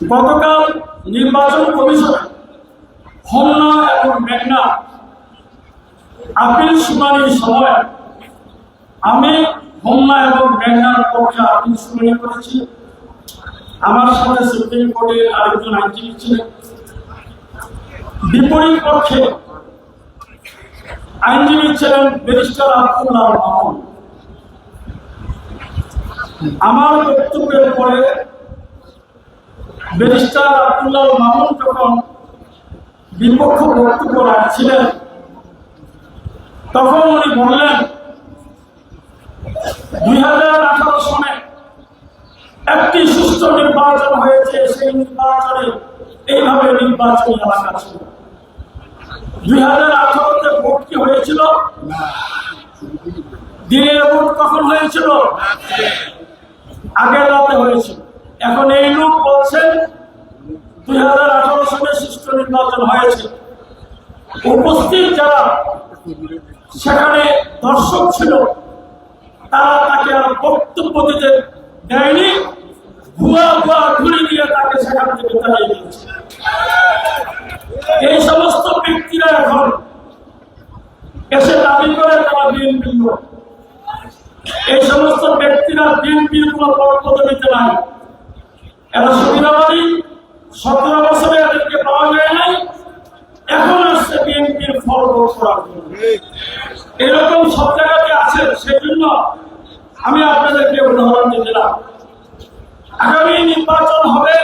গতকাল নির্বাচন কমিশনে হোমনা এবং মেঘনা আপিল শুনানির সময় আমি হোমনা এবং মেঘনার পক্ষে আপিল শুনানি করেছি। আমার সাথে সুপ্রিম কোর্টের আরেকজন আইনজীবী ছিলেন। বিপরীত পক্ষে আইনজীবী ছিলেন ব্যারিস্টার আব্দুল্লাহ আমার বক্তব্যের পরে ব্যারিস্টার আব্দুল্লাহ মামুন যখন বিপক্ষ বক্তব্য রাখছিলেন, তখন উনি বললেন, দুই হাজার আঠারো সনে একটি সুষ্ঠু নির্বাচন হয়েছে, সেই নির্বাচনে এইভাবে নির্বাচনী এলাকা ছিল। দুই হাজার আঠারোতে ভোট কি হয়েছিল? দিনের ভোট কখন হয়েছিল? আগের রাতে হয়েছিল। এখন এই লোক দুই হাজার আঠারো সালে সুষ্ঠু নির্বাচন হয়েছে। উপস্থিত যারা সেখানে দর্শক ছিল, তারা তাকে আর বক্তব্য দিতে দেয়নি। ভুয়া ভুয়া ঘুরে দিয়ে তাকে সেখান থেকে তাড়িয়ে দিয়েছে। এই সমস্ত ব্যক্তিরা এখন এসে দাবি করে তারা বিএনপি এই সমস্ত ব্যক্তিরা বিএনপির কোন পদবিতে নাই। এরা সুবিধাবাদী। সতেরো বছরে এদেরকে পাওয়া যায় নাই, এখন আসছে বিএনপির ফল করার জন্য। এরকম সব জায়গাতে আছে, সেজন্য আমি আপনাদেরকে উদাহরণ দিলাম। আগামী নির্বাচন হবে